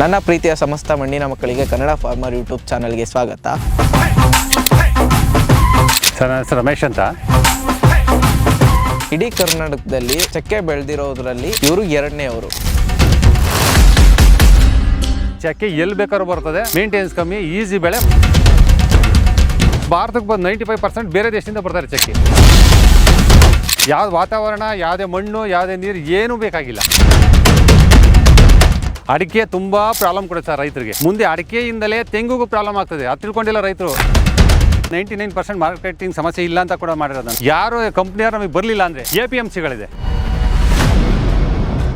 ನನ್ನ ಪ್ರೀತಿಯ ಸಮಸ್ತ ಮಣ್ಣಿನ ಮಕ್ಕಳಿಗೆ ಕನ್ನಡ ಫಾರ್ಮರ್ ಯೂಟ್ಯೂಬ್ ಚಾನಲ್ಗೆ ಸ್ವಾಗತ. ಸರ್ ನನ್ನ ಹೆಸರು ರಮೇಶ್ ಅಂತ. ಇಡೀ ಕರ್ನಾಟಕದಲ್ಲಿ ಚಕ್ಕೆ ಬೆಳೆದಿರೋದ್ರಲ್ಲಿ ಇವರು ಎರಡನೇ ಅವರು. ಚಕ್ಕೆ ಎಲ್ಲಿ ಬೇಕಾದ್ರೂ ಬರ್ತದೆ ಮೇಂಟೆನೆನ್ಸ್ ಕಮ್ಮಿ ಈಸಿ ಬೆಳೆ. ಭಾರತಕ್ಕೆ ಬಂದು ನೈಂಟಿ ಫೈವ್ ಪರ್ಸೆಂಟ್ ಬೇರೆ ದೇಶದಿಂದ ಬರ್ತಾರೆ ಚಕ್ಕೆ. ಯಾವ್ದು ವಾತಾವರಣ ಯಾವುದೇ ಮಣ್ಣು ಯಾವುದೇ ನೀರು ಏನೂ ಬೇಕಾಗಿಲ್ಲ. ಅಡಿಕೆ ತುಂಬ ಪ್ರಾಬ್ಲಮ್ ಕೊಡುತ್ತೆ ಸರ್ ರೈತರಿಗೆ. ಮುಂದೆ ಅಡಿಕೆಯಿಂದಲೇ ತೆಂಗುಗೂ ಪ್ರಾಬ್ಲಮ್ ಆಗ್ತದೆ. ಅದು ತಿಳ್ಕೊಂಡಿಲ್ಲ ರೈತರು. ನೈಂಟಿ ನೈನ್ ಪರ್ಸೆಂಟ್ ಮಾರ್ಕೆಟಿಂಗ್ ಸಮಸ್ಯೆ ಇಲ್ಲ ಅಂತ ಕೂಡ ಮಾಡಿರೋದು ಯಾರು ಕಂಪ್ನಿಯವ್ರು ನಮಗೆ ಬರಲಿಲ್ಲ ಅಂದರೆ ಎ ಪಿ ಎಂ ಸಿಗಳಿದೆ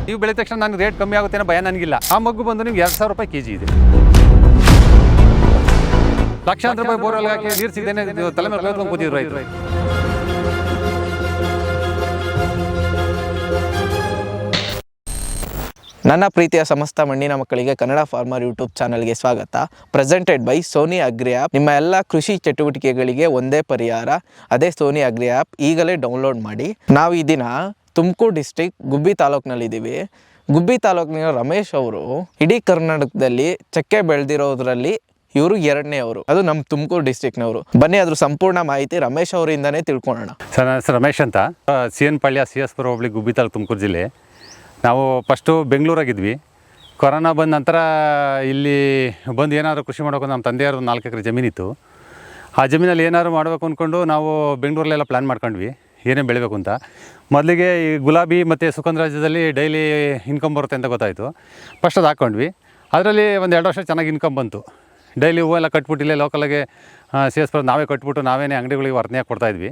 ನೀವು ಬೆಳೆದ ತಕ್ಷಣ ನನಗೆ ರೇಟ್ ಕಮ್ಮಿ ಆಗುತ್ತೆ ಭಯ ನನಗಿಲ್ಲ. ಆ ಮಗ್ಗು ಬಂದು ನಿಮ್ಗೆ ಎರಡು ಸಾವಿರ ರೂಪಾಯಿ ಕೆ ಜಿ ಇದೆ. ಲಕ್ಷಾಂತರ ರೂಪಾಯಿ ಬೋರ್ವೆಲ್ ಹಾಕಿ ನೀರು ಸಿಗದೇನೆ ತಲೆ ಮೇಲೆ ಕೂತಿದ್ರು ರೈತರು. ನನ್ನ ಪ್ರೀತಿಯ ಸಮಸ್ತ ಮಣ್ಣಿನ ಮಕ್ಕಳಿಗೆ ಕನ್ನಡ ಫಾರ್ಮರ್ ಯೂಟ್ಯೂಬ್ ಚಾನಲ್ಗೆ ಸ್ವಾಗತ. Presented by Sony agri app ನಿಮ್ಮ ಎಲ್ಲ ಕೃಷಿ ಚಟುವಟಿಕೆಗಳಿಗೆ ಒಂದೇ ಪರಿಹಾರ. ಅದೇ ಸೋನಿ ಅಗ್ರಿ ಆ್ಯಪ್ ಈಗಲೇ ಡೌನ್ಲೋಡ್ ಮಾಡಿ. ನಾವು ಈ ದಿನ ತುಮಕೂರು ಡಿಸ್ಟಿಕ್ ಗುಬ್ಬಿ ತಾಲೂಕಿನಲ್ಲಿದ್ದೀವಿ. ಗುಬ್ಬಿ ತಾಲೂಕಿನ ರಮೇಶ್ ಅವರು ಇಡೀ ಕರ್ನಾಟಕದಲ್ಲಿ ಚಕ್ಕೆ ಬೆಳೆದಿರೋದ್ರಲ್ಲಿ ಇವರು ಎರಡನೇ ಅವರು. ಅದು ನಮ್ಮ ತುಮಕೂರು ಡಿಸ್ಟಿಕ್ನವರು ಬನ್ನಿ ಅದ್ರ ಸಂಪೂರ್ಣ ಮಾಹಿತಿ ರಮೇಶ್ ಅವರಿಂದನೇ ತಿಳ್ಕೊಳ್ಳೋಣ. ಸರ್ ರಮೇಶ್ ಅಂತ. C N Palya, C S Pura ಹೋಬಳಿ ಗುಬ್ಬಿ ತಾಲೂಕು ತುಮಕೂರು ಜಿಲ್ಲೆ. ನಾವು ಫಸ್ಟು ಬೆಂಗಳೂರಾಗಿದ್ವಿ. ಕೊರೋನಾ ಬಂದ ನಂತರ ಇಲ್ಲಿ ಬಂದು ಏನಾದರೂ ಕೃಷಿ ಮಾಡಬೇಕು ನಮ್ಮ ತಂದೆಯವ್ರದ್ದು ನಾಲ್ಕು ಎಕರೆ ಜಮೀನಿತ್ತು ಆ ಜಮೀನಲ್ಲಿ ಏನಾದ್ರು ಮಾಡಬೇಕು ಅಂದ್ಕೊಂಡು ನಾವು ಬೆಂಗಳೂರಲ್ಲೆಲ್ಲ ಪ್ಲ್ಯಾನ್ ಮಾಡ್ಕೊಂಡ್ವಿ. ಏನೇ ಬೆಳಿಬೇಕು ಅಂತ. ಮೊದಲಿಗೆ ಈ ಗುಲಾಬಿ ಮತ್ತು ಸುಗಂಧರಾಜ್ಯದಲ್ಲಿ ಡೈಲಿ ಇನ್ಕಮ್ ಬರುತ್ತೆ ಅಂತ ಗೊತ್ತಾಯಿತು. ಫಸ್ಟ್ ಅದು ಹಾಕ್ಕೊಂಡ್ವಿ ಅದರಲ್ಲಿ ಒಂದು ಎರಡು ವರ್ಷ ಚೆನ್ನಾಗಿ ಇನ್ಕಮ್ ಬಂತು. ಡೈಲಿ ಹೂವೆಲ್ಲ ಕಟ್ಬಿಟ್ಟು ಇಲ್ಲೇ ಲೋಕಲಾಗೆ ಸೇರಿಸ್ಬಿಟ್ಟು ನಾವೇ ಕಟ್ಬಿಟ್ಟು ನಾವೇನೇ ಅಂಗಡಿಗಳಿಗೆ ವರ್ತನೆ ಕೊಡ್ತಾಯಿದ್ವಿ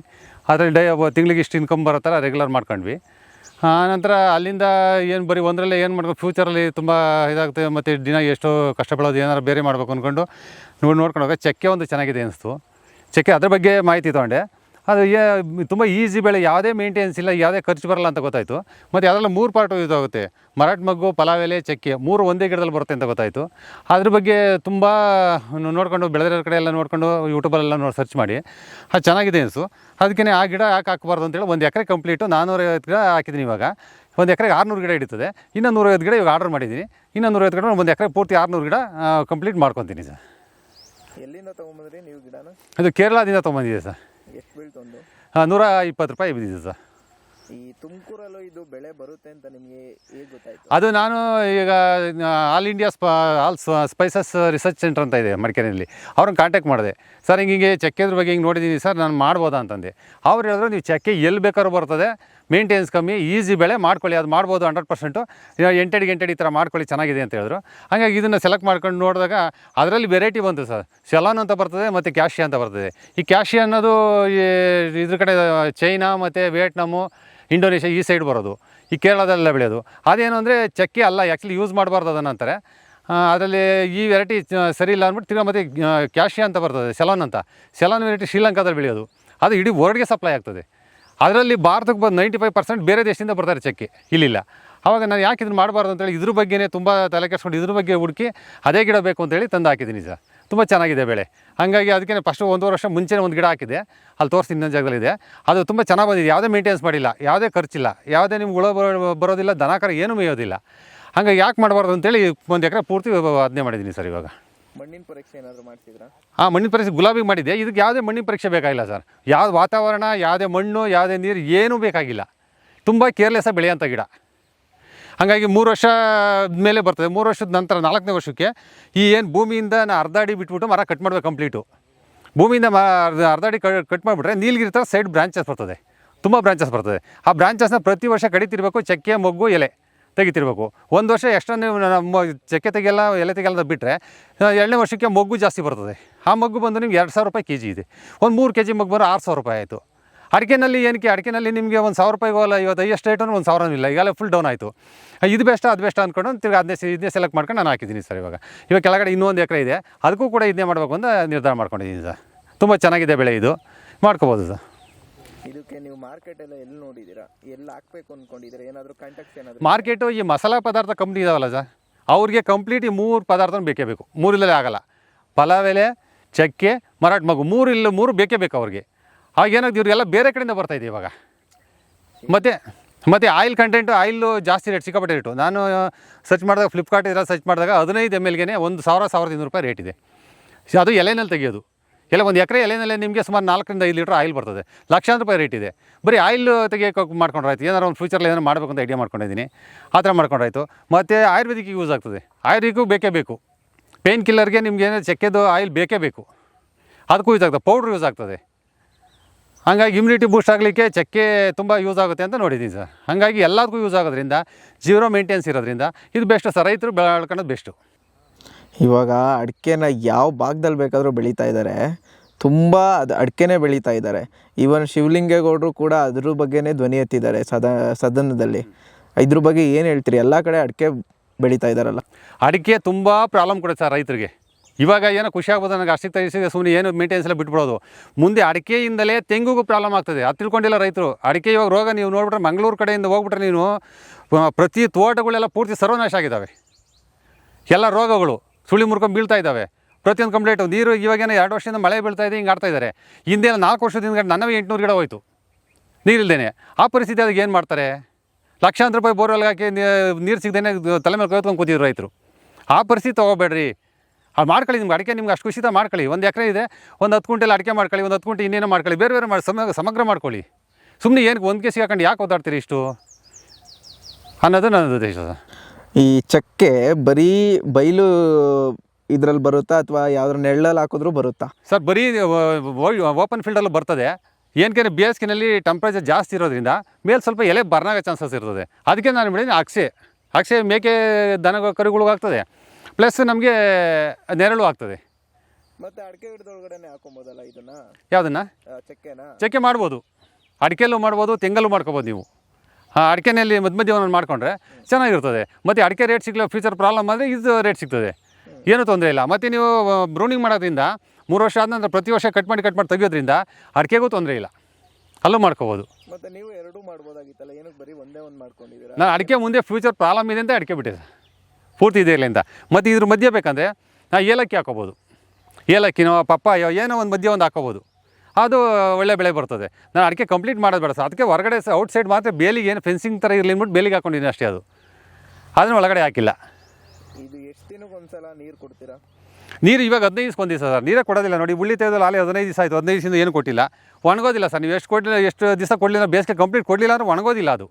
ಅದರಲ್ಲಿ ಡೈ ತಿಂಗಳಿಗೆ ಇಷ್ಟು ಇನ್ಕಮ್ ಬರೋ ಥರ ರೆಗ್ಯುಲರ್ ಮಾಡ್ಕೊಂಡ್ವಿ. ನಂತರ ಅಲ್ಲಿಂದ ಏನು ಬರೀ ಒಂದರಲ್ಲೇ ಏನು ಮಾಡ್ಬೇಕು? ಫ್ಯೂಚರಲ್ಲಿ ತುಂಬ ಇದಾಗುತ್ತೆ. ಮತ್ತು ದಿನ ಎಷ್ಟು ಕಷ್ಟಪಡೋದು ಏನಾರು ಬೇರೆ ಮಾಡಬೇಕು ಅಂದ್ಕೊಂಡು ನೋಡಿ ನೋಡ್ಕೊಂಡು ಚೆಕ್ಕೆ ಚಕ್ಕೆ ಒಂದು ಚೆನ್ನಾಗಿದೆ ಅನಿಸ್ತು ಚಕ್ಕೆ ಅದ್ರ ಬಗ್ಗೆ ಮಾಹಿತಿ ತೊಗೊಂಡೆ. ಅದು ಏ ತುಂಬ ಈಸಿ ಬೆಳೆ ಯಾವುದೇ ಮೇಂಟೆನೆನ್ಸ್ ಇಲ್ಲ ಯಾವುದೇ ಖರ್ಚು ಬರಲ್ಲ ಅಂತ ಗೊತ್ತಾಯಿತು. ಮತ್ತು ಅದರಲ್ಲಿ ಮೂರು ಪಾರ್ಟ್ ಇದಾಗುತ್ತೆ. ಮರಾಠ ಮಗ್ಗು ಪಲಾವ್ ಎಲೆ ಚಕ್ಕೆ ಮೂರು ಒಂದೇ ಗಿಡದಲ್ಲಿ ಬರುತ್ತೆ ಅಂತ ಗೊತ್ತಾಯಿತು. ಅದ್ರ ಬಗ್ಗೆ ತುಂಬ ನೋಡಿಕೊಂಡು ಬೆಳೆದಿರೋ ಕಡೆ ಎಲ್ಲ ನೋಡಿಕೊಂಡು ಯೂಟ್ಯೂಬಲ್ಲೆಲ್ಲ ನೋಡಿ ಸರ್ಚ್ ಮಾಡಿ. ಅದು ಚೆನ್ನಾಗಿದೆ ಅನಿಸು. ಅದಕ್ಕೆ ಆ ಗಿಡ ಯಾಕೆ ಹಾಕಬಾರ್ದು ಅಂತೇಳಿ ಒಂದು ಎಕರೆ ಕಂಪ್ಲೀಟು ನಾನ್ನೂರೈವತ್ತು ಗಿಡ ಹಾಕಿದ್ದೀನಿ ಇವಾಗ. ಒಂದು ಎಕರೆಗೆ ಆರುನೂರು ಗಿಡ ಹಿಡಿತದೆ. ಇನ್ನೂ ನೂರೈವತ್ತು ಗಿಡ ಇವಾಗ ಆರ್ಡರ್ ಮಾಡಿದ್ದೀನಿ. ಇನ್ನೂ ನೂರೈವತ್ತು ಗಿಡ ಒಂದು ಎಕರೆ ಪೂರ್ತಿ ಆರುನೂರು ಗಿಡ ಕಂಪ್ಲೀಟ್ ಮಾಡ್ಕೊತೀನಿ ಸರ್. ಎಲ್ಲಿಂದ ತೊಗೊಂಬಂದ್ರಿ ನೀವು ಗಿಡನ? ಇದು ಕೇರಳದಿಂದ ತೊಗೊಂಬಂದಿದೆ ಸರ್. ಎಷ್ಟು ಬೀಳ್ತೊಂದು ಹಾಂ ನೂರ ಇಪ್ಪತ್ತು ರೂಪಾಯಿ ಬಿದ್ದಿದೆ ಸರ್. ಈ ತುಮಕೂರಲ್ಲೂ ಇದು ಬೆಳೆ ಬರುತ್ತೆ ಅಂತ ನಿಮಗೆ ಅದು ನಾನು ಈಗ ಆಲ್ ಇಂಡಿಯಾ ಸ್ಪ ಆಲ್ ಸ್ಪೈಸಸ್ ರಿಸರ್ಚ್ ಸೆಂಟರ್ ಅಂತ ಇದೆ ಮಡಿಕೇರಿಯಲ್ಲಿ. ಅವ್ರನ್ನ ಕಾಂಟ್ಯಾಕ್ಟ್ ಮಾಡಿದೆ. ಸರ್ ಹಿಂಗೆ ಹಿಂಗೆ ಚಕ್ಕೆದ್ರ ಬಗ್ಗೆ ಹಿಂಗೆ ನೋಡಿದ್ದೀನಿ ಸರ್ ನಾನು ಮಾಡ್ಬೋದಾ? ಅಂತಂದೆ. ಅವ್ರು ಹೇಳಿದ್ರು, ನೀವು ಚಕ್ಕೆ ಎಲ್ಲಿ ಬೇಕಾದ್ರೂ ಬರ್ತದೆ. ಮೇಂಟೆನೆನ್ಸ್ ಕಮ್ಮಿ ಈಸಿ ಬೆಳೆ ಮಾಡ್ಕೊಳ್ಳಿ. ಅದು ಮಾಡ್ಬೋದು ಹಂಡ್ರೆಡ್ ಪರ್ಸೆಂಟು ಎಂಟಡಿ ಎಂಟಡಿ ಈ ಥರ ಮಾಡ್ಕೊಳ್ಳಿ, ಚೆನ್ನಾಗಿದೆ ಅಂತ ಹೇಳಿದ್ರು. ಹಾಗಾಗಿ ಇದನ್ನು ಸೆಲೆಕ್ಟ್ ಮಾಡ್ಕೊಂಡು ನೋಡಿದಾಗ ಅದರಲ್ಲಿ ವೆರೈಟಿ ಬಂತು ಸರ್ ಶೆಲಾನ್ ಅಂತ ಬರ್ತದೆ ಮತ್ತು ಕ್ಯಾಶಿಯಾ ಅಂತ ಬರ್ತದೆ. ಈ ಕ್ಯಾಶಿಯಾ ಅನ್ನೋದು ಇದ್ರ ಕಡೆ ಚೈನಾ ಮತ್ತು ವಿಯೆಟ್ನಾಮು ಇಂಡೋನೇಷ್ಯಾ ಈ ಸೈಡ್ ಬರೋದು, ಈ ಕೇರಳದಲ್ಲೆಲ್ಲ ಬೆಳೆಯೋದು. ಅದೇನು ಅಂದರೆ ಚಕ್ಕೆ ಅಲ್ಲ ಆ್ಯಕ್ಚುಲಿ ಯೂಸ್ ಮಾಡಬಾರ್ದು ಅದನ್ನು ಅಂತಾರೆ. ಅದರಲ್ಲಿ ಈ ವೆರೈಟಿ ಸರಿ ಇಲ್ಲ ಅಂದ್ಬಿಟ್ಟು ತಿರ್ಗಾ ಮತ್ತೆ ಕ್ಯಾಶಿಯಾ ಅಂತ ಬರ್ತದೆ ಸೆಲಾನ್ ಅಂತ. ಸೆಲಾನ್ ವೆರೈಟಿ ಶ್ರೀಲಂಕಾದಲ್ಲಿ ಬೆಳೆಯೋದು. ಅದು ಇಡೀ ವರ್ಲ್ಡ್ಗೆ ಸಪ್ಲೈ ಆಗ್ತದೆ. ಅದರಲ್ಲಿ ಭಾರತಕ್ಕೆ ಬಂದು ನೈಂಟಿ ಫೈವ್ ಪರ್ಸೆಂಟ್ ಬೇರೆ ದೇಶದಿಂದ ಬರ್ತಾರೆ ಚಕ್ಕೆ, ಇಲ್ಲಿಲ್ಲ. ಆವಾಗ ನಾನು ಯಾಕೆ ಇದನ್ನು ಮಾಡಬಾರ್ದು ಅಂತೇಳಿ ಇದ್ರ ಬಗ್ಗೆನೇ ತುಂಬ ತಲೆ ಕೆಡ್ಸ್ಕೊಂಡು ಇದ್ರ ಬಗ್ಗೆ ಹುಡುಕಿ ಅದೇ ಗಿಡ ಬೇಕು ಅಂತೇಳಿ ತಂದು ಹಾಕಿದ್ದೀನಿ ಸರ್. ತುಂಬ ಚೆನ್ನಾಗಿದೆ ಬೆಳೆ. ಹಾಗಾಗಿ ಅದಕ್ಕೆ ಫಸ್ಟು ಒಂದೂವರೆ ವರ್ಷ ಮುಂಚೆನೇ ಒಂದು ಗಿಡ ಹಾಕಿದೆ ಅಲ್ಲಿ ತೋರಿಸಿ ಇನ್ನೊಂದು ಜಾಗದಲ್ಲಿದೆ. ಅದು ತುಂಬ ಚೆನ್ನಾಗಿ ಬಂದಿದೆ. ಯಾವುದೇ ಮೇಂಟೆನೆನ್ಸ್ ಮಾಡಿಲ್ಲ. ಯಾವುದೇ ಖರ್ಚಿಲ್ಲ. ಯಾವುದೇ ನಿಮ್ಗೆ ಹುಳ ಬರೋ- ಬರೋದಿಲ್ಲ ದನಕರ ಏನೂ ಮೇಯೋದಿಲ್ಲ. ಹಾಗಾಗಿ ಯಾಕೆ ಮಾಡಬಾರ್ದು ಅಂತೇಳಿ ಒಂದು ಎಕರೆ ಪೂರ್ತಿ ಅದನ್ನೇ ಮಾಡಿದ್ದೀನಿ ಸರ್ ಇವಾಗ. ಮಣ್ಣಿನ ಪರೀಕ್ಷೆ ಏನಾದರೂ ಮಾಡ್ತಿದ್ರಾ? ಆ ಮಣ್ಣಿನ ಪರೀಕ್ಷೆ ಗುಲಾಬಿಗೆ ಮಾಡಿದೆ ಇದಕ್ಕೆ ಯಾವುದೇ ಮಣ್ಣಿನ ಪರೀಕ್ಷೆ ಬೇಕಾಗಿಲ್ಲ ಸರ್. ಯಾವ ವಾತಾವರಣ ಯಾವುದೇ ಮಣ್ಣು ಯಾವುದೇ ನೀರು ಏನೂ ಬೇಕಾಗಿಲ್ಲ. ತುಂಬ ಕೇರ್ಲೆಸ್ಸಾಗಿ ಬೆಳೆಯೋಂಥ ಗಿಡ. ಹಾಗಾಗಿ ಮೂರು ವರ್ಷ ಮೇಲೆ ಬರ್ತದೆ. ಮೂರು ವರ್ಷದ ನಂತರ, ನಾಲ್ಕನೇ ವರ್ಷಕ್ಕೆ ಈ ಏನು ಭೂಮಿಯಿಂದ ನಾ ಅರ್ಧ ಅಡಿ ಬಿಟ್ಬಿಟ್ಟು ಮರ ಕಟ್ ಮಾಡಬೇಕು ಕಂಪ್ಲೀಟು ಭೂಮಿಯಿಂದ ಮ ಅರ್ಧ ಅಡಿ ಕಟ್ ಮಾಡಿಬಿಟ್ರೆ ನೀಲ್ಗಿರಿ ಥರ ಸೈಡ್ ಬ್ರಾಂಚಸ್ ಬರ್ತದೆ. ತುಂಬ ಬ್ರಾಂಚಸ್ ಬರ್ತದೆ. ಆ ಬ್ರಾಂಚಸ್ನ ಪ್ರತಿ ವರ್ಷ ಕಡಿತಿರ್ಬೇಕು, ಚಕ್ಕೆ, ಮೊಗ್ಗು, ಎಲೆ ತೆಗಿತಿರ್ಬೇಕು. ಒಂದು ವರ್ಷ ಎಷ್ಟೋ ನೀವು ನಮ್ಮ ಚಕ್ಕೆ ತೆಗೆಯಲ್ಲ, ಎಲೆ ತೆಗೆಯಲ್ಲ ಬಿಟ್ಟರೆ ಎರಡನೇ ವರ್ಷಕ್ಕೆ ಮೊಗ್ಗು ಜಾಸ್ತಿ ಬರ್ತದೆ. ಆ ಮೊಗ್ಗು ಬಂದು ನಿಮ್ಗೆ ಎರಡು ಸಾವಿರ ರೂಪಾಯಿ ಕೆ ಜಿ ಇದೆ. ಒಂದು ಮೂರು ಕೆ ಜಿ ಮೊಗ್ಗು ಬಂದ್ರೆ ಆರು ಸಾವಿರ ರೂಪಾಯಿ ಆಯಿತು. ಅಡಿಕೆನಲ್ಲಿ ಏನಕ್ಕೆ? ಅಡಿಕೆನಲ್ಲಿ ನಿಮಗೆ ಒಂದು ಸಾವಿರ ರೂಪಾಯಿ ಹೋಗಲ್ಲ ಇವತ್ತು ಹೈಯೆಸ್ಟ್ ರೇಟನ್ನು ಒಂದು ಸಾವಿರ ಇಲ್ಲ. ಈಗಲೇ ಫುಲ್ ಡೌನ್ ಆಯಿತು. ಇದು ಬೆಸ್ಟ್ ಅದು ಬೆಸ್ಟ್ ಅಂದ್ಕೊಂಡು ತಿರ್ಗಿ ಅದನ್ನೇ ಇದನ್ನೇ ಸೆಲೆಕ್ಟ್ ಮಾಡ್ಕೊಂಡು ನಾನು ಹಾಕಿದ್ದೀನಿ ಸರ್ ಇವಾಗ. ಇವಾಗ ಕೆಳಗಡೆ ಇನ್ನೊಂದು ಎಕರೆ ಇದೆ. ಅದಕ್ಕೂ ಕೂಡ ಇದನ್ನೇ ಮಾಡಬೇಕು ಅಂತ ನಿರ್ಧಾರ ಮಾಡ್ಕೊಂಡಿದ್ದೀನಿ ಸರ್. ತುಂಬ ಚೆನ್ನಾಗಿದೆ ಬೆಳೆ ಇದು. ಮಾಡ್ಕೋಬೋದು ಸರ್. ಇದಕ್ಕೆ ನೀವು ಮಾರ್ಕೆಟ್ ಎಲ್ಲ ಎಲ್ಲಿ ನೋಡಿದ್ದೀರಾ? ಎಲ್ಲಿ ಹಾಕ್ಬೇಕು ಅಂದ್ಕೊಂಡಿದ್ದೀರಾ ಏನಾದರೂ ಕಾಂಟ್ಯಾಕ್ಟ್ ಏನಾದರೂ ಮಾರ್ಕೆಟು ಈ ಮಸಾಲ ಪದಾರ್ಥ ಕಂಪ್ನಿ ಇದಾವಲ್ಲ ಸರ್. ಅವ್ರಿಗೆ ಕಂಪ್ಲೀಟ್ ಈ ಮೂರು ಪದಾರ್ಥ ಬೇಕೇ ಬೇಕು. ಮೂರಿಲ್ಲದೆ ಆಗಲ್ಲ. ಪಲಾವ್ ಎಲೆ ಚಕ್ಕೆ ಮರಾಠ ಮಗು. ಮೂರು ಇಲ್ಲ ಮೂರು ಬೇಕೇ ಬೇಕು ಅವ್ರಿಗೆ. ಆಗೇನಾಗ್ದು ಇವರೆಲ್ಲ ಬೇರೆ ಕಡೆಯಿಂದ ಬರ್ತಾಯಿದೆ ಇವಾಗ. ಮತ್ತು ಮತ್ತು ಆಯಿಲ್ ಕಂಟೆಂಟು ಆಯಿಲು ಜಾಸ್ತಿ ರೇಟ್ ಸಿಕ್ಕಾಪಟ್ಟೆ ರೇಟು ನಾನು ಸರ್ಚ್ ಮಾಡಿದಾಗ ಫ್ಲಿಪ್ಕಾರ್ಟ್ ಇದೆಲ್ಲ ಸರ್ಚ್ ಮಾಡಿದಾಗ ಹದಿನೈದು ಎಂ ಎಲ್ಗೆ ಒಂದು ಸಾವಿರ, ಸಾವಿರದ ಇನ್ನೂರು ರೂಪಾಯಿ ರೇಟ್ ಇದೆ. ಅದು ಎಲೆನಲ್ಲಿ ತೆಗೆಯೋದು. ಎಲ್ಲ ಒಂದು ಎಕರೆ ಎಲೆನಲ್ಲೇ ನಿಮಗೆ ಸುಮಾರು ನಾಲ್ಕರಿಂದ ಐದು ಲೀಟ್ರ್ ಆಯಿಲ್ ಬರ್ತದೆ. ಲಕ್ಷಾಂತರ ರೂಪಾಯಿ ರೇಟ್ ಇದೆ. ಬರೀ ಆಯಿಲ್ ತೆಗಿಯೋಕೆ ಮಾಡ್ಕೊಂಡ್ರಾಯ್ತು. ಏನಾರು ಒಂದು ಫ್ಯೂಚರಲ್ಲಿ ಏನಾರು ಮಾಡಬೇಕು ಅಂತ ಐಡಿಯಾ ಮಾಡ್ಕೊಂಡಿದ್ದೀನಿ. ಆ ಥರ ಮಾಡ್ಕೊಂಡ್ರಾಯ್ತು. ಮತ್ತು ಆಯುರ್ವೇದಿಕ್ಗೆ ಯೂಸ್ ಆಗ್ತದೆ. ಆಯುರ್ವೇದಿಕ್ಕು ಬೇಕೇ ಬೇಕು. ಪೇನ್ ಕಿಲ್ಲರ್ಗೆ ನಿಮ್ಗೆ ಏನಾದ್ರು ಚೆಕ್ಕೆದು ಆಯಿಲ್ ಬೇಕೇ ಬೇಕು. ಅದಕ್ಕೂ ಯೂಸ್ ಆಗ್ತದೆ. ಪೌಡ್ರ್ ಯೂಸ್ ಆಗ್ತದೆ. ಹಾಗಾಗಿ ಇಮ್ಯುನಿಟಿ ಬೂಸ್ಟ್ ಆಗಲಿಕ್ಕೆ ಚಕ್ಕೆ ತುಂಬ ಯೂಸ್ ಆಗುತ್ತೆ ಅಂತ ನೋಡಿದ್ದೀನಿ ಸರ್. ಹಾಗಾಗಿ ಎಲ್ಲದಕ್ಕೂ ಯೂಸ್ ಆಗೋದ್ರಿಂದ ಜೀರೋ ಮೇಂಟೆನ್ಸ್ ಇರೋದ್ರಿಂದ ಇದು ಬೆಸ್ಟ್ ಸರ್. ರೈತರು ಬೆಳ್ಕೊಳ್ಳೋದು ಬೆಸ್ಟು ಇವಾಗ ಅಡಿಕೆನ ಯಾವ ಭಾಗದಲ್ಲಿ ಬೇಕಾದರೂ ಬೆಳೀತಾ ಇದ್ದಾರೆ. ತುಂಬ ಅದು ಅಡಿಕೆನೇ ಬೆಳೀತಾ ಇದ್ದಾರೆ. ಈವನ್ ಶಿವಲಿಂಗೇಗೌಡರು ಕೂಡ ಅದ್ರ ಬಗ್ಗೆನೇ ಧ್ವನಿ ಎತ್ತಿದ್ದಾರೆ ಸದ ಸದನದಲ್ಲಿ. ಇದ್ರ ಬಗ್ಗೆ ಏನು ಹೇಳ್ತೀರಿ? ಎಲ್ಲ ಕಡೆ ಅಡಿಕೆ ಬೆಳೀತಾ ಇದ್ದಾರಲ್ಲ. ಅಡಿಕೆ ತುಂಬ ಪ್ರಾಬ್ಲಮ್ ಕೊಡುತ್ತೆ ಸರ್ ರೈತರಿಗೆ. ಇವಾಗ ಏನೋ ಖುಷಿ ಆಗ್ಬೋದು ನನಗೆ ಅಷ್ಟಕ್ಕೆ ತಯಾರಿಸಿದೆ ಸುಮ್ಮನೆ ಏನು ಮೇಂಟೆನೆನ್ಸ್ ಎಲ್ಲ ಬಿಟ್ಬಿಡೋದು. ಮುಂದೆ ಅಡಿಕೆಯಿಂದಲೇ ತೆಂಗಿಗೂ ಪ್ರಾಬ್ಲಮ್ ಆಗ್ತದೆ. ಅದು ತಿಳ್ಕೊಂಡಿಲ್ಲ ರೈತರು. ಅಡಿಕೆ ಇವಾಗ ರೋಗ ನೀವು ನೋಡ್ಬಿಟ್ರೆ ಮಂಗಳೂರು ಕಡೆಯಿಂದ ಹೋಗ್ಬಿಟ್ರೆ ನೀನು ಪ್ರತಿ ತೋಟಗಳೆಲ್ಲ ಪೂರ್ತಿ ಸರ್ವನಾಶ ಆಗಿದ್ದಾವೆ ಎಲ್ಲ ರೋಗಗಳು ಸುಳಿ ಮುರ್ಕೊಂಡು ಬೀಳ್ತಾ ಇದ್ದಾವೆ ಪ್ರತಿಯೊಂದು ಕಂಪ್ಲೇಟು, ನೀರು ಇವಾಗೇನೋ ಎರಡು ವರ್ಷದಿಂದ ಮಳೆ ಬೀಳ್ತಾ ಇದೆ, ಹಿಂಗೆ ಆಡ್ತಾ ಇದ್ದಾರೆ ಹಿಂದೆ ನಾಲ್ಕು ವರ್ಷದಿಂದ ನನ್ನವೇ ಎಂಟುನೂರು ಗಿಡ ಹೋಯಿತು. ನೀರಿಲ್ದೇನೆ. ಆ ಪರಿಸ್ಥಿತಿ ಅದಕ್ಕೆ ಏನು ಮಾಡ್ತಾರೆ? ಲಕ್ಷಾಂತರ ರೂಪಾಯಿ ಬೋರ್ವೆಲ್ಗೆ ಹಾಕಿ ನೀರು ಸಿಗದೇನೆ ತಲೆ ಮೇಲೆ ಕೈತ್ಕೊಂಡು ಕೂತಿದ್ರು ರೈತರು. ಆ ಪರಿಸ್ಥಿತಿ ತೊಗೋಬೇಡ್ರಿ. ಅದು ಮಾಡ್ಕೊಳ್ಳಿ ನಿಮ್ಗೆ ಅಡಿಕೆ ನಿಮ್ಗೆ ಅಷ್ಟು ಖುಷಿತ ಮಾಡ್ಕೊಳ್ಳಿ. ಒಂದು ಎಕರೆ ಇದೆ ಒಂದು ಹತ್ತು ಕುಂಟೆಲ್ಲ ಅಡಿಕೆ ಮಾಡ್ಕೊಳ್ಳಿ ಒಂದು ಹತ್ತು ಕುಂಟೆ ಇನ್ನೇನು ಮಾಡ್ಕೊಳ್ಳಿ. ಬೇರೆ ಬೇರೆ ಮಾಡಿ ಸಮಗ್ರ ಸಮಗ್ರ ಮಾಡ್ಕೊಳ್ಳಿ. ಸುಮ್ಮನೆ ಏನು ಒಂದು ಕೆಸಿ ಹಾಕೊಂಡು ಯಾಕೆ ಓದಾಡ್ತೀರಿ ಇಷ್ಟು? ಅನ್ನೋದು ನನ್ನ ಉದ್ದೇಶ. ಈ ಚಕ್ಕೆ ಬರೀ ಬೈಲು ಇದ್ರಲ್ಲಿ ಬರುತ್ತಾ ಅಥವಾ ಯಾವ್ದ್ರ ನೆಳ್ಳಲ್ಲಿ ಹಾಕಿದ್ರು ಬರುತ್ತಾ? ಸರ್ ಬರೀ ಓಪನ್ ಫೀಲ್ಡಲ್ಲೂ ಬರ್ತದೆ. ಏನಕ್ಕೆ ಬೇಸಿಗೆನಲ್ಲಿ ಟೆಂಪ್ರೇಚರ್ ಜಾಸ್ತಿ ಇರೋದ್ರಿಂದ ಮೇಲೆ ಸ್ವಲ್ಪ ಎಲೆ ಬರ್ನಾಗ ಚಾನ್ಸಸ್ ಇರ್ತದೆ. ಅದಕ್ಕೆ ನಾನು ಹೇಳಿದ್ದೀನಿ ಅಕ್ಷೆ ಅಕ್ಷೆ ಮೇಕೆ ದನ ಕರುಗಳಿಗೂ ಆಗ್ತದೆ. ಪ್ಲಸ್ ನಮಗೆ ನೆರಳು ಆಗ್ತದೆ. ಮತ್ತೆ ಅಡಿಕೆ ಹಾಕೊಬೋದಲ್ಲ ಇದನ್ನ? ಯಾವುದನ್ನು? ಚಕ್ಕೆನ? ಚಕ್ಕೆ ಮಾಡ್ಬೋದು. ಅಡಿಕೆಲ್ಲೂ ಮಾಡ್ಬೋದು ತೆಂಗಲ್ಲೂ ಮಾಡ್ಕೋಬೋದು ನೀವು. ಹಾಂ ಅಡಿಕೆನಲ್ಲಿ ಮಧ್ಯ ಮಧ್ಯ ಒಂದೊಂದು ಮಾಡ್ಕೊಂಡ್ರೆ ಚೆನ್ನಾಗಿರ್ತದೆ. ಮತ್ತು ಅಡಿಕೆ ರೇಟ್ ಸಿಗ್ಲ ಫ್ಯೂಚರ್ ಪ್ರಾಬ್ಲಮ್ ಆದರೆ ಇದು ರೇಟ್ ಸಿಗ್ತದೆ. ಏನೂ ತೊಂದರೆ ಇಲ್ಲ. ಮತ್ತು ನೀವು ಬ್ರೂನಿಂಗ್ ಮಾಡೋದ್ರಿಂದ ಮೂರು ವರ್ಷ ಆದ ನಂತರ ಪ್ರತಿ ವರ್ಷ ಕಟ್ ಮಾಡಿ ಕಟ್ ಮಾಡಿ ತೆಗಿಯೋದ್ರಿಂದ ಅಡಿಕೆಗೂ ತೊಂದರೆ ಇಲ್ಲ. ಅಲ್ಲೂ ಮಾಡ್ಕೋಬೋದು. ಮತ್ತೆ ನೀವು ಎರಡೂ ಮಾಡ್ಬೋದಾಗಿತ್ತಲ್ಲ? ಏನಕ್ಕೆ ಬರೀ ಒಂದೇ ಒಂದು ಮಾಡ್ಕೊಂಡಿದ್ದೀರಾ? ನಾನು ಅಡಿಕೆ ಮುಂದೆ ಫ್ಯೂಚರ್ ಪ್ರಾಬ್ಲಮ್ ಇದೆ ಅಂತ ಅಡಿಕೆ ಬಿಟ್ಟಿದೆ. ಪೂರ್ತಿ ಇದೆ ಇಲ್ಲಿಂದ. ಅಂತ ಮತ್ತು ಇದ್ರ ಮಧ್ಯೆ ಬೇಕಂದರೆ ನಾ ಏಲಕ್ಕಿ ಹಾಕೋಬೋದು. ಏಲಕ್ಕಿನೋ ಪಪ್ಪಾಯೋ ಏನೋ ಒಂದು ಮಧ್ಯೆ ಒಂದು ಹಾಕೋಬೋದು. ಅದು ಒಳ್ಳೆ ಬೆಳೆ ಬರ್ತದೆ. ನಾನು ಅಡಿಕೆ ಕಂಪ್ಲೀಟ್ ಮಾಡೋದು ಬೇಡ ಸರ್ ಅದಕ್ಕೆ ಹೊರಗಡೆ ಔಟ್ ಔಟ್ಸೈಡ್ ಮಾತ್ರ ಬೇಲಿಗೆ ಏನು ಫೆನ್ಸಿಂಗ್ ಥರ ಇರಲಿ ಅಂದ್ಬಿಟ್ಟು ಬೇಲಿಗೆ ಹಾಕೊಂಡಿದ್ದೀನಿ ಅಷ್ಟೇ ಅದು. ಅದನ್ನು ಒಳಗಡೆ ಹಾಕಿಲ್ಲ. ಇದು ಎಷ್ಟು ನೀರು ಕೊಡ್ತೀರಾ? ನೀರು ಇವಾಗ ಹದಿನೈದು ದಿವಸ ದಿವಸ ಸರ್ ನೀರೇ ಕೊಡೋದಿಲ್ಲ ನೋಡಿ ಉಳ್ಳಿ ತೆಗೆದಲ್ಲಿ ಆಲೆ ಹದಿನೈದು ದಿವಸ ಆಯಿತು. ಹದಿನೈದು ದಿವಸದಿಂದ ಏನು ಕೊಟ್ಟಿಲ್ಲ. ಒಣಗೋದಿಲ್ಲ ಸರ್ ನೀವು ಎಷ್ಟು ಕೊಡಲಿಲ್ಲ ಎಷ್ಟು ದಿವಸ ಕೊಡಲಿಲ್ಲ ಬೇಸಿಗೆ ಕಂಪ್ಲೀಟ್ ಕೊಡಲಿಲ್ಲ ಅಂದ್ರೆ ಒಣಗೋದಿಲ್ಲ ಅದು.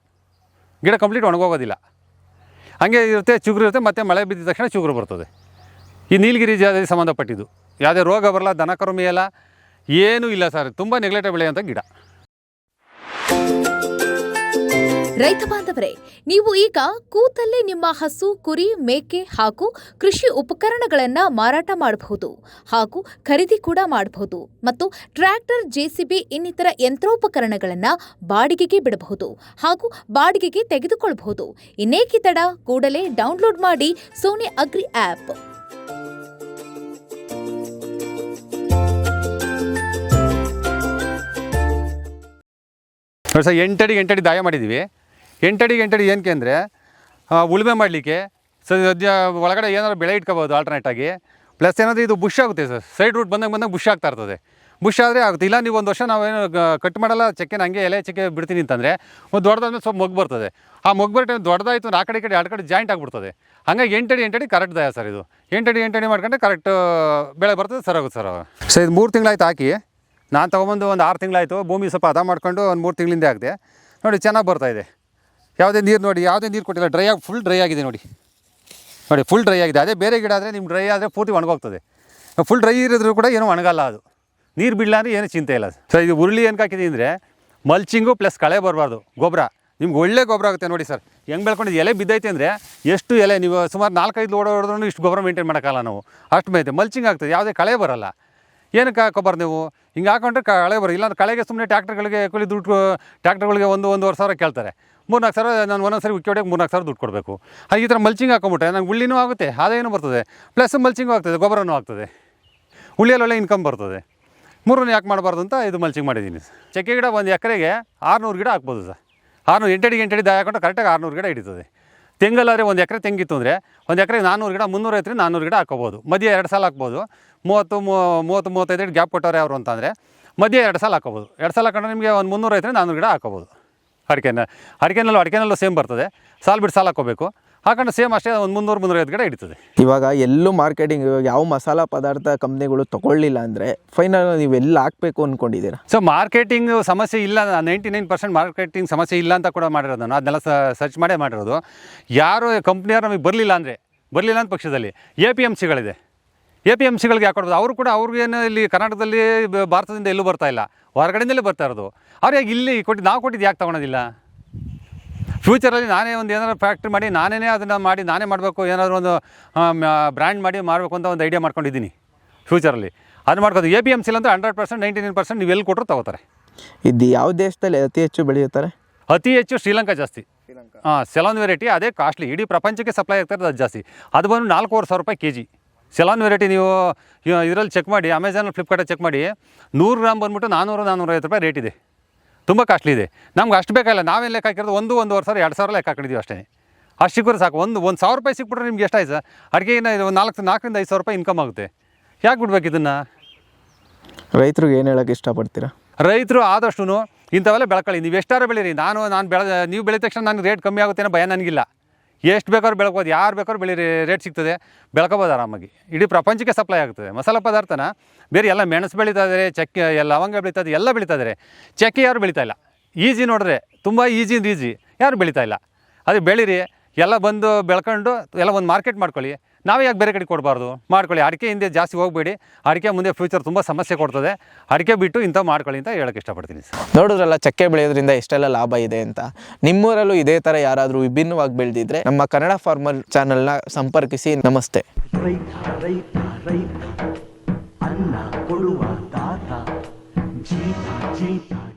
ಗಿಡ ಕಂಪ್ಲೀಟ್ ಒಣಗೋಗೋದಿಲ್ಲ. ಹಾಗೆ ಇರುತ್ತೆ, ಚಿಗುರು ಇರುತ್ತೆ, ಮತ್ತು ಮಳೆ ಬಿದ್ದ ತಕ್ಷಣ ಚಿಗುರು ಬರ್ತದೆ. ಈ ನೀಲಗಿರಿ ಜಾತಿಗೆ ಸಂಬಂಧಪಟ್ಟಿದ್ದು. ಯಾವುದೇ ರೋಗ ಬರಲ್ಲ ದನ ಕರು ಮೇಯಲ್ಲ ಏನೂ ಇಲ್ಲ ಸರ್, ತುಂಬ ನೆಗ್ಲೆಕ್ಟ್ ಬೆಳೆಯುವಂಥ ಗಿಡ. ರೈತ ಬಾಂಧವರೇ, ನೀವು ಈಗ ಕೂತಲ್ಲೇ ನಿಮ್ಮ ಹಸು, ಕುರಿ, ಮೇಕೆ ಹಾಗೂ ಕೃಷಿ ಉಪಕರಣಗಳನ್ನು ಮಾರಾಟ ಮಾಡಬಹುದು ಹಾಗೂ ಖರೀದಿ ಕೂಡ ಮಾಡಬಹುದು ಮತ್ತು ಟ್ರ್ಯಾಕ್ಟರ್ ಜೆಸಿಬಿ ಇನ್ನಿತರ ಯಂತ್ರೋಪಕರಣಗಳನ್ನು ಬಾಡಿಗೆಗೆ ಬಿಡಬಹುದು ಹಾಗೂ ಬಾಡಿಗೆಗೆ ತೆಗೆದುಕೊಳ್ಳಬಹುದು. ಇನ್ನೇಕೆ ತಡ? ಕೂಡಲೇ ಡೌನ್ಲೋಡ್ ಮಾಡಿ ಸೋನಿ ಅಗ್ರಿ ಆ್ಯಪ್ ಸರ್, ಎಂಟಡಿ ಎಂಟಡಿ ದಾಯ ಮಾಡಿದ್ದೀವಿ. ಎಂಟಡಿ ಎಂಟಡಿ ಏನಕ್ಕೆ ಅಂದರೆ ಉಳುಮೆ ಮಾಡಲಿಕ್ಕೆ ಸದ್ಯ ಒಳಗಡೆ ಏನಾದ್ರು ಬೆಳೆ ಇಟ್ಕೋಬೋದು ಆಲ್ಟರ್ನೇಟಾಗಿ ಪ್ಲಸ್ ಏನಾದರೂ ಇದು ಬುಷ್ ಆಗುತ್ತೆ ಸರ್. ಸೈಡ್ ರೂಟ್ ಬಂದಾಗ ಬಂದಾಗ ಬುಷ್ ಆಗ್ತಾ ಇರ್ತದೆ. ಬುಷ್ ಆದರೆ ಆಗುತ್ತೆ. ಇಲ್ಲ ನೀವು ಒಂದು ವರ್ಷ ನಾವೇನು ಕಟ್ ಮಾಡಲ್ಲ, ಚಕ್ಕೆನ ಹಂಗೆ ಎಲೆ ಚಕ್ಕೆ ಬಿಡ್ತೀನಿ ಅಂತಂದರೆ, ಒಂದು ದೊಡ್ಡದಾದ್ಮೇಲೆ ಸ್ವಲ್ಪ ಮೊಗ್ಗು ಬರ್ತದೆ. ಆ ಮೊಗ್ಗು ಬರೋ ಟೈಮ್ ದೊಡ್ಡದಾಯಿತು ಆ ಕಡೆ ಕಡೆ ಎರಡು ಕಡೆ ಜಾಯಿಂಟ್ ಆಗಿಬಿಡ್ತದೆ. ಹಂಗಾಗಿ ಎಂಟಡಿ ಎಂಟಡಿ ಕರೆಕ್ಟ್ ದಯ ಸರ್ ಇದು. ಎಂಟಡಿ ಎಂಟಡಿ ಮಾಡ್ಕೊಂಡ್ರೆ ಕರೆಕ್ಟ್ ಬೆಳೆ ಬರ್ತದೆ, ಸರ್ ಆಗುತ್ತೆ ಸರ್ ಸರ್, ಇದು ಮೂರು ತಿಂಗಳಾಯ್ತು ಹಾಕಿ. ನಾನು ತೊಗೊಂಬಂದು ಒಂದು ಆರು ತಿಂಗಳಾಯಿತು. ಭೂಮಿ ಸ್ವಲ್ಪ ಅದ ಮಾಡ್ಕೊಂಡು ಒಂದು ಮೂರು ತಿಂಗಳಿಂದ ಆಗಿದೆ. ನೋಡಿ, ಚೆನ್ನಾಗಿ ಬರ್ತಾಯಿದೆ ಯಾವುದೇ ನೀರು ನೋಡಿ, ಯಾವುದೇ ನೀರು ಕೊಟ್ಟಿಲ್ಲ ಡ್ರೈ ಆಗಿ ಫುಲ್ ಡ್ರೈ ಆಗಿದೆ ನೋಡಿ. ನೋಡಿ ಫುಲ್ ಡ್ರೈ ಆಗಿದೆ. ಅದೇ ಬೇರೆ ಗಿಡ ಆದರೆ ನಿಮ್ಗೆ ಡ್ರೈ ಆದರೆ ಪೂರ್ತಿ ಒಣಗೋಗ್ತದೆ. ಫುಲ್ ಡ್ರೈ ಇರಿದ್ರು ಕೂಡ ಏನೂ ಒಣಗಲ್ಲ ಅದು. ನೀರು ಬಿಡಲ್ಲ ಅಂದರೆ ಏನೂ ಚಿಂತೆ ಇಲ್ಲ ಸರ್ ಇದು ಉರುಳಿ ಏನಕ್ಕೆ ಹಾಕಿದ್ದೀನಿ ಅಂದರೆ ಮಲ್ಚಿಂಗು ಪ್ಲಸ್ ಕಳೆ ಬರಬಾರ್ದು, ಗೊಬ್ಬರ. ನಿಮ್ಗೆ ಒಳ್ಳೆ ಗೊಬ್ಬರ ಆಗುತ್ತೆ ನೋಡಿ ಸರ್ ಹೆಂಗೆ ಬೆಳ್ಕೊಂಡಿದ್ದು ಎಲೆ ಬಿದ್ದೈತೆ ಅಂದರೆ ಎಷ್ಟು ಎಲೆ, ನೀವು ಸುಮಾರು ನಾಲ್ಕೈದು ಲೋಡ್ ಹೊಡೆದ್ರೂ ಇಷ್ಟು ಗೊಬ್ಬರ ಮೇಂಟೈನ್ ಮಾಡೋಕ್ಕಲ್ಲ ನಾವು. ಅಷ್ಟು ಮೈತೆ ಮಲ್ಚಿಂಗ್ ಆಗ್ತದೆ, ಯಾವುದೇ ಕಳೆ ಬರಲ್ಲ. ಏನಕ್ಕೆ ಹಾಕೋಬಾರ್ದು ನೀವು? ಹಿಂಗೆ ಹಾಕೊಂಡ್ರೆ ಕಳೆ ಬರೋ ಇಲ್ಲಾಂದ್ರೆ ಕಳೆಗೆ ಸುಮ್ಮನೆ ಟ್ಯಾಕ್ಟರ್ಗಳಿಗೆ ಕೂಲಿ ದುಡ್ಡು ಟ್ಯಾಕ್ಟರ್ಗಳಿಗೆ ಒಂದು, ಒಂದೂವರೆ ಸಾವಿರ ಕೇಳ್ತಾರೆ. ಮೂರ್ನಾಲ್ಕು ಸಾವಿರ, ನಾನು ಒಂದೊಂದು ಸರಿ ಉಕ್ಕಿ ಹೊಡೆಗೆ ಮೂರ್ನಾಲ್ಕು ಸಾವಿರ ದುಡ್ಡು ಕೊಡಬೇಕು. ಹಾಗೆ ಈ ಥರ ಮಲ್ಚಿಂಗ್ ಹಾಕೊಂಬಿಟ್ರೆ ನಂಗೆ ಉಳ್ಳಿನೂ ಆಗುತ್ತೆ ಆದಾಯನೂ ಬರ್ತದೆ. ಪ್ಲಸ್ ಮಲ್ಚಿಂಗು ಆಗ್ತದೆ, ಗೊಬ್ಬರನೂ ಆಗ್ತದೆ. ಉಳ್ಳಿಯಲ್ಲಿ ಒಳ್ಳೆ ಇನ್ಕಮ್ ಬರ್ತದೆ. ಮೂರನ್ನು ಯಾಕೆ ಮಾಡಬಾರ್ದು ಅಂತ ಇದು ಮಲ್ಚಿಂಗ್ ಮಾಡಿದ್ದೀನಿ. ಚಕ್ಕೆ ಗಿಡ ಒಂದು ಎಕರೆಗೆ ಆರುನೂರು ಗಿಡ ಹಾಕ್ಬೋದು ಸರ್. ಆರುನೂರು ಎಂಟಡಿ ಎಂಟಡಿ ದಾಯ ಹಾಕೊಂಡು ಕರೆಕ್ಟಾಗಿ ಆರುನೂರು ಗಿಡ ಹಿಡಿತದೆ. ತೆಂಗಲ್ಲಾದರೆ ಒಂದು ಎಕರೆ ತೆಂಗಿತ್ತು ಅಂದರೆ ಒಂದು ಎಕರೆಗೆ ನಾನ್ನೂರು ಗಿಡ ಮುನ್ನೂರೈವತ್ತು ನಾನ್ನೂರು ಗಿಡ ಹಾಕೋಬೋದು ಮಧ್ಯೆ ಎರಡು ಸಾಲ ಹಾಕ್ಬೋದು. ಮೂವತ್ತು ಮೂವತ್ತು, ಮೂವತ್ತೈದು ಗ್ಯಾಪ್ ಕೊಟ್ಟವ್ರೆ ಅವರು ಅಂತಂದರೆ ಮಧ್ಯೆ ಎರಡು ಸಾಲ ಹಾಕೋಬೋದು ಎರಡು ಸಾಲ ಹಾಕೊಂಡ್ರೆ ನಿಮಗೆ ಒಂದು ಮುನ್ನೂರೈವತ್ತು ನಾನ್ನೂರು ಗಿಡ ಹಾಕೋಬೋದು ಅಡಿಕೆನ ಅಡಿಕೆನಲ್ಲೂ ಅಡಿಕೆನಲ್ಲೂ ಸೇಮ್ ಬರ್ತದೆ. ಸಾಲು ಬಿಟ್ಟು ಸಾಲ ಹಾಕೋಬೇಕು ಹಾಕೊಂಡು ಸೇಮ್ ಅಷ್ಟೇ ಒಂದು ಮುನ್ನೂರು ಮುನ್ನೂರೈವತ್ತು ಗಿಡ ಇಡ್ತದೆ ಇವಾಗ ಎಲ್ಲೂ ಮಾರ್ಕೆಟಿಂಗ್ ಇವಾಗ ಯಾವ ಮಸಾಲ ಪದಾರ್ಥ ಕಂಪ್ನಿಗಳು ತಗೊಳ್ಳಿಲ್ಲ ಅಂದರೆ ಫೈನಲ್ ನೀವು ಎಲ್ಲಿ ಹಾಕಬೇಕು ಅಂದ್ಕೊಂಡಿದ್ದೀರಾ ಸೊ ಮಾರ್ಕೆಟಿಂಗ್ ಸಮಸ್ಯೆ ಇಲ್ಲ ನೈಂಟಿ ನೈನ್ ಪರ್ಸೆಂಟ್ ಮಾರ್ಕೆಟಿಂಗ್ ಸಮಸ್ಯೆ ಇಲ್ಲ ಅಂತ ಕೂಡ ಮಾಡಿರೋದು ನಾನು. ಅದನ್ನೆಲ್ಲ ಸರ್ಚ್ ಮಾಡೇ ಮಾಡಿರೋದು. ಯಾರು ಕಂಪ್ನಿಯವರು ನಮಗೆ ಬರಲಿಲ್ಲ ಅಂದರೆ ಬರಲಿಲ್ಲ ಅಂತ ಪಕ್ಷದಲ್ಲಿ ಎ ಪಿ ಎಂ ಸಿಗಳಿದೆ ಎ ಪಿ ಎಂ ಸಿಗಳಿಗೆ ಯಾಕೆ ಕೊಡೋದು ಅವರು ಕೂಡ ಅವ್ರಿಗೇನು ಇಲ್ಲಿ ಕರ್ನಾಟಕದಲ್ಲಿ ಬ- ಭಾರತದಿಂದ ಎಲ್ಲೂ ಬರ್ತಾ ಇಲ್ಲ. ಹೊರಗಡೆಯಿಂದಲೇ ಬರ್ತಾ ಇರೋದು. ಅವ್ರಿಗೆ ಇಲ್ಲಿ ಕೊಟ್ಟು ನಾವು ಕೊಟ್ಟಿದ್ದು ಯಾಕೆ ತೊಗೊಳೋದಿಲ್ಲ? ಫ್ಯೂಚರಲ್ಲಿ ನಾನೇ ಒಂದು ಏನಾದ್ರು ಫ್ಯಾಕ್ಟ್ರಿ ಮಾಡಿ ನಾನೇ ಅದನ್ನು ಮಾಡಿ ನಾನೇ ಮಾಡಬೇಕು ಏನಾದರೂ ಒಂದು ಬ್ರ್ಯಾಂಡ್ ಮಾಡಿ ಮಾಡಬೇಕು ಅಂತ ಒಂದು ಐಡಿಯಾ ಮಾಡ್ಕೊಂಡಿದ್ದೀನಿ ಫ್ಯೂಚರಲ್ಲಿ ಅದು ಮಾಡ್ಕೋದು ಎ ಪಿ ಎಂ ಸಿಲ್ ಅಂದರೆ hundred percent ninety nine percent ನೀವು ಎಲ್ಲಿ ಕೊಟ್ಟರು ತಗೋತಾರೆ. ಇದು ಯಾವ ದೇಶದಲ್ಲಿ ಅತಿ ಹೆಚ್ಚು ಬೆಳೆಯುತ್ತಾರೆ? ಅತಿ ಹೆಚ್ಚು ಶ್ರೀಲಂಕಾ ಜಾಸ್ತಿ. ಹಾಂ ಸೆಲಾನ್ ವೆರೈಟಿ ಅದೇ ಕಾಸ್ಟ್ಲಿ ಇಡೀ ಪ್ರಪಂಚಕ್ಕೆ ಸಪ್ಲೈ ಆಗ್ತಾ ಇರೋದು ಅದು ಜಾಸ್ತಿ. ಅದು ಬಂದು ನಾಲ್ಕೂವರೆ ಸಾವಿರ ರೂಪಾಯಿ ಕೆ ಜಿ ಸೆಲಾನ್ ವೆರೈಟಿ ನೀವು ಇದರಲ್ಲಿ ಚೆಕ್ ಮಾಡಿ ಅಮೆಝಾನ್ ಫ್ಲಿಪ್ಕಾರ್ಟಲ್ಲಿ ಚೆಕ್ ಮಾಡಿ ನೂರು ಗ್ರಾಮ್ ಬಂದ್ಬಿಟ್ಟು ನಾನ್ನೂರು ನಾನ್ನೂರೈವತ್ತು ರೂಪಾಯಿ ರೇಟ್ ಇದೆ. ತುಂಬ ಕಾಸ್ಟ್ಲಿ ಇದೆ. ನಮ್ಗೆ ಅಷ್ಟು ಬೇಕಾಗಿಲ್ಲ. ನಾವೇನು ಲೆಕ್ಕ ಹಾಕಿರೋದು? ಒಂದು ಒಂದೂವರೆ ಸಾವಿರ ಎರಡು ಸಾವಿರ ಲೆಕ್ಕ ಹಾಕಿದ್ದೀವಿ ಅಷ್ಟೇ. ಅಷ್ಟು ಸಿಕ್ಕರೆ ಸಾಕು. ಒಂದು ಒಂದು ಸಾವಿರ ರೂಪಾಯಿ ಸಿಕ್ಬಿಟ್ರೆ ನಿಮ್ಗೆ ಎಷ್ಟಾಯ್ತು ಸರ್? ಅಡುಗೆಗಿನ ಇದು ನಾಲ್ಕು ನಾಲ್ಕರಿಂದ ಐದು ಸಾವಿರ ರೂಪಾಯಿ ಇನ್ಕಮ್ ಆಗುತ್ತೆ. ಯಾಕೆ ಬಿಡ್ಬೇಕು ಇದನ್ನು? ರೈತರಿಗೆ ಏನು ಹೇಳೋಕ್ಕೆ ಇಷ್ಟಪಡ್ತೀರಾ? ರೈತರು ಆದಷ್ಟು ಇಂಥವೆಲ್ಲ ಬೆಳ್ಕೊಳ್ಳಿ. ನೀವು ಎಷ್ಟಾರು ಬೆಳೀರಿ. ನಾನು ನಾನು ಬೆಳೆ ನೀವು ಬೆಳೆದ ತಕ್ಷಣ ನನಗೆ ರೇಟ್ ಕಮ್ಮಿ ಆಗುತ್ತೇನೋ ಅನ್ನೋ ಭಯ ನನಗಿಲ್ಲ. ಎಷ್ಟು ಬೇಕಾದ್ರೂ ಬೆಳ್ಕೋದು ಯಾರು ಬೇಕಾದ್ರೂ ಬೆಳೀರಿ ರೇಟ್ ಸಿಗ್ತದೆ. ಬೆಳ್ಕೋಬೋದು ಆರಾಮಾಗಿ. ಇಡೀ ಪ್ರಪಂಚಕ್ಕೆ ಸಪ್ಲೈ ಆಗ್ತದೆ. ಮಸಾಲೆ ಪದಾರ್ಥನ ಬೇರೆ ಎಲ್ಲ ಮೆಣಸು ಬೆಳೀತಾ ಇದ್ದಾರೆ ಚಕ್ಕೆ, ಎಲ್ಲ ಲವಂಗ ಬೆಳೀತಾ ಇದೆ ಎಲ್ಲ ಬೆಳೀತಾ ಇದ್ದಾರೆ ಚಕ್ಕೆ ಯಾರು ಬೆಳೀತಾ ಇಲ್ಲ. ಈಜಿ ನೋಡಿದ್ರೆ ತುಂಬ ಈಜಿ ಈಜಿ ಯಾರು ಬೆಳೀತಾ ಇಲ್ಲ. ಅದು ಬೆಳೀರಿ, ಎಲ್ಲ ಬಂದು ಬೆಳ್ಕೊಂಡು ಎಲ್ಲ ಒಂದು ಮಾರ್ಕೆಟ್ ಮಾಡ್ಕೊಳ್ಳಿ. ನಾವೇ ಯಾಕೆ ಬೇರೆ ಕಡೆ ಕೊಡಬಾರ್ದು? ಮಾಡ್ಕೊಳ್ಳಿ. ಅಡಿಕೆ ಹಿಂದೆ ಜಾಸ್ತಿ ಹೋಗಬೇಡಿ. ಅಡಿಕೆ ಮುಂದೆ ಫ್ಯೂಚರ್ ತುಂಬ ಸಮಸ್ಯೆ ಕೊಡ್ತದೆ. ಅಡಿಕೆ ಬಿಟ್ಟು ಇಂಥ ಮಾಡ್ಕೊಳ್ಳಿ ಅಂತ ಹೇಳಕ್ಕೆ ಇಷ್ಟಪಡ್ತೀನಿ ಸರ್. ನೋಡಿದ್ರಲ್ಲ ಚಕ್ಕೆ ಬೆಳೆಯೋದ್ರಿಂದ ಎಷ್ಟೆಲ್ಲ ಲಾಭ ಇದೆ ಅಂತ. ನಿಮ್ಮೂರಲ್ಲೂ ಇದೇ ಥರ ಯಾರಾದರೂ ವಿಭಿನ್ನವಾಗಿ ಬೆಳೆದಿದ್ರೆ ನಮ್ಮ ಕನ್ನಡ ಫಾರ್ಮರ್ ಚಾನಲ್ನ ಸಂಪರ್ಕಿಸಿ. ನಮಸ್ತೆ. ರೈತ ರೈತ ರೈತ. ಅನ್ನ ಕೊಡುವ ಜೀತ ಜೀತ